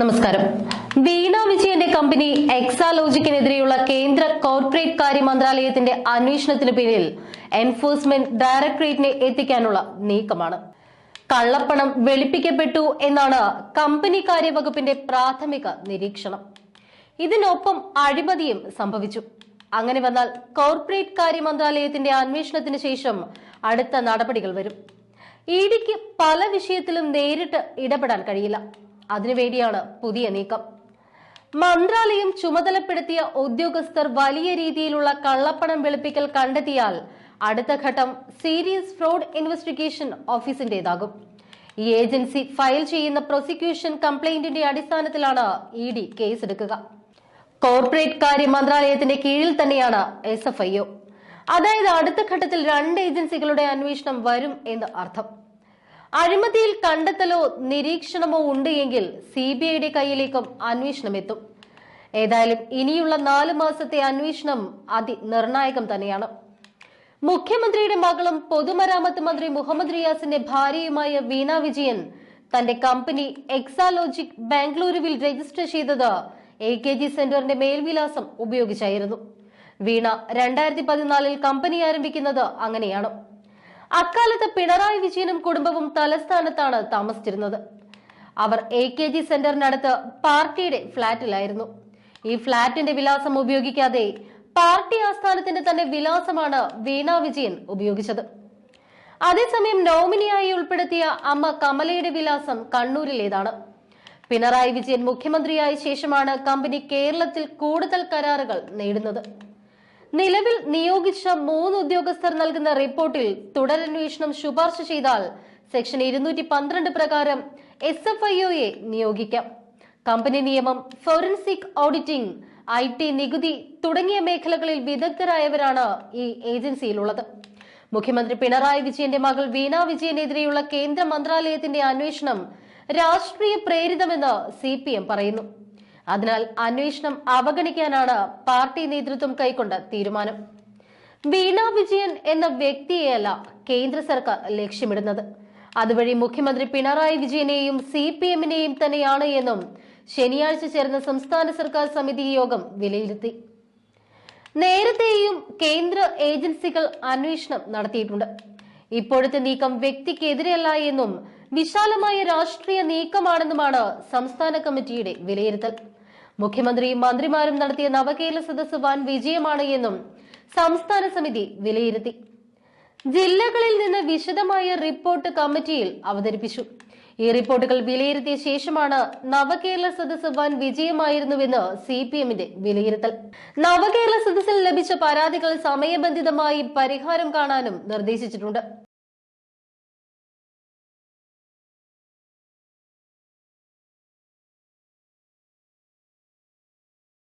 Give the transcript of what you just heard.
നമസ്കാരം. വീണ വിജയന്റെ കമ്പനി എക്സാലോജിക്കിനെതിരെയുള്ള കേന്ദ്ര കോർപ്പറേറ്റ് കാര്യ മന്ത്രാലയത്തിന്റെ അന്വേഷണത്തിന് പിന്നിൽ എൻഫോഴ്സ്മെന്റ് ഡയറക്ടറേറ്റിനെ എത്തിക്കാനുള്ള നീക്കമാണ്. കള്ളപ്പണം വെളുപ്പിക്കപ്പെട്ടു എന്നാണ് കമ്പനി കാര്യവകുപ്പിന്റെ പ്രാഥമിക നിരീക്ഷണം. ഇതിനൊപ്പം അഴിമതിയും സംഭവിച്ചു. അങ്ങനെ വന്നാൽ കോർപ്പറേറ്റ് കാര്യ മന്ത്രാലയത്തിന്റെ അന്വേഷണത്തിന് ശേഷം അടുത്ത നടപടികൾ വരും. ഇ ഡിക്ക് പല വിഷയത്തിലും നേരിട്ട് ഇടപെടാൻ കഴിയില്ല. അതിനുവേണ്ടിയാണ് പുതിയ നീക്കം. മന്ത്രാലയം ചുമതലപ്പെടുത്തിയ ഉദ്യോഗസ്ഥർ വലിയ രീതിയിലുള്ള കള്ളപ്പണം വെളുപ്പിക്കൽ കണ്ടെത്തിയാൽ അടുത്ത ഘട്ടം സീരിയസ് ഫ്രോഡ് ഇൻവെസ്റ്റിഗേഷൻ ഓഫീസിന്റേതാകും. ഈ ഏജൻസി ഫയൽ ചെയ്യുന്ന പ്രോസിക്യൂഷൻ കംപ്ലൈന്റിന്റെ അടിസ്ഥാനത്തിലാണ് ഇ ഡി കേസെടുക്കുക. കോർപ്പറേറ്റ് കാര്യ മന്ത്രാലയത്തിന്റെ കീഴിൽ തന്നെയാണ് എസ് എഫ് ഐ ഒ. അതായത് അടുത്ത ഘട്ടത്തിൽ രണ്ട് ഏജൻസികളുടെ അന്വേഷണം വരും എന്ന് അർത്ഥം. അഴിമതിയിൽ കണ്ടെത്തലോ നിരീക്ഷണമോ ഉണ്ട് എങ്കിൽ സി ബി ഐയുടെ കയ്യിലേക്കും അന്വേഷണം എത്തും ഏതായാലും ഇനിയുള്ള നാല് മാസത്തെ അന്വേഷണം അതിനിർണായകം തന്നെയാണ്. മുഖ്യമന്ത്രിയുടെ മകളും പൊതുമരാമത്ത് മന്ത്രി മുഹമ്മദ് റിയാസിന്റെ ഭാര്യയുമായ വീണ വിജയൻ തന്റെ കമ്പനി എക്സാലോജിക് ബാംഗ്ലൂരുവിൽ രജിസ്റ്റർ ചെയ്തത് എ കെ ജി സെന്ററിന്റെ മേൽവിലാസം ഉപയോഗിച്ചായിരുന്നു. വീണ രണ്ടായിരത്തി പതിനാലിൽ കമ്പനി ആരംഭിക്കുന്നത് അങ്ങനെയാണ്. അക്കാലത്ത് പിണറായി വിജയനും കുടുംബവും തലസ്ഥാനത്താണ് താമസിച്ചിരുന്നത്. അവർ എ കെ ജി സെന്ററിനടുത്ത് പാർട്ടിയുടെ ഫ്ളാറ്റിലായിരുന്നു ഈ ഫ്ളാറ്റിന്റെ വിലാസം ഉപയോഗിക്കാതെ പാർട്ടി ആസ്ഥാനത്തിന്റെ തന്നെ വിലാസമാണ് വീണ വിജയൻ ഉപയോഗിച്ചത്. അതേസമയം നോമിനിയായി ഉൾപ്പെടുത്തിയ അമ്മ കമലയുടെ വിലാസം കണ്ണൂരിലേതാണ്. പിണറായി വിജയൻ മുഖ്യമന്ത്രിയായ ശേഷമാണ് കമ്പനി കേരളത്തിൽ കൂടുതൽ കരാറുകൾ നേടുന്നത്. നിലവിൽ നിയോഗിച്ച മൂന്ന് ഉദ്യോഗസ്ഥർ നൽകുന്ന റിപ്പോർട്ടിൽ തുടരന്വേഷണം ശുപാർശ ചെയ്താൽ സെക്ഷൻ ഇരുന്നൂറ്റി പന്ത്രണ്ട് പ്രകാരം എസ് എഫ് ഐ ഒയെ നിയോഗിക്കാം. കമ്പനി നിയമം ഫോറൻസിക് ഓഡിറ്റിംഗ് ഐ ടി നികുതി തുടങ്ങിയ മേഖലകളിൽ വിദഗ്ധരായവരാണ് ഈ ഏജൻസിയിലുള്ളത്. മുഖ്യമന്ത്രി പിണറായി വിജയന്റെ മകൾ വീണ വിജയനെതിരെയുള്ള കേന്ദ്ര മന്ത്രാലയത്തിന്റെ അന്വേഷണം രാഷ്ട്രീയ പ്രേരിതമെന്ന് സി പറയുന്നു. അതിനാൽ അന്വേഷണം അവഗണിക്കാനാണ് പാർട്ടി നേതൃത്വം കൈക്കൊണ്ട തീരുമാനം. വീണ വിജയൻ എന്ന വ്യക്തിയെയല്ല കേന്ദ്ര സർക്കാർ ലക്ഷ്യമിടുന്നത്. അതുവഴി മുഖ്യമന്ത്രി പിണറായി വിജയനെയും സി പി എമ്മിനെയും തന്നെയാണ് എന്നും ശനിയാഴ്ച ചേർന്ന സംസ്ഥാന സർക്കാർ സമിതി യോഗം വിലയിരുത്തി. നേരത്തെയും കേന്ദ്ര ഏജൻസികൾ അന്വേഷണം നടത്തിയിട്ടുണ്ട്. ഇപ്പോഴത്തെ നീക്കം വ്യക്തിക്കെതിരെയല്ല എന്നും വിശാലമായ രാഷ്ട്രീയ നീക്കമാണെന്നുമാണ് സംസ്ഥാന കമ്മിറ്റിയുടെ വിലയിരുത്തൽ. മുഖ്യമന്ത്രിയും മന്ത്രിമാരും നടത്തിയ നവകേരള സദസ് വൻ വിജയമാണ് എന്നും സംസ്ഥാന സമിതി വിലയിരുത്തി. ജില്ലകളിൽ നിന്ന് വിശദമായ റിപ്പോർട്ട് കമ്മിറ്റിയിൽ അവതരിപ്പിച്ചു. ഈ റിപ്പോർട്ടുകൾ വിലയിരുത്തിയ ശേഷമാണ് നവകേരള സദസ് വൻ വിജയമായിരുന്നുവെന്ന് സി പി എമ്മിന്റെ വിലയിരുത്തൽ. നവകേരള സദസ്സിൽ ലഭിച്ച പരാതികൾ സമയബന്ധിതമായി പരിഹാരം കാണാനും നിർദ്ദേശിച്ചിട്ടുണ്ട്.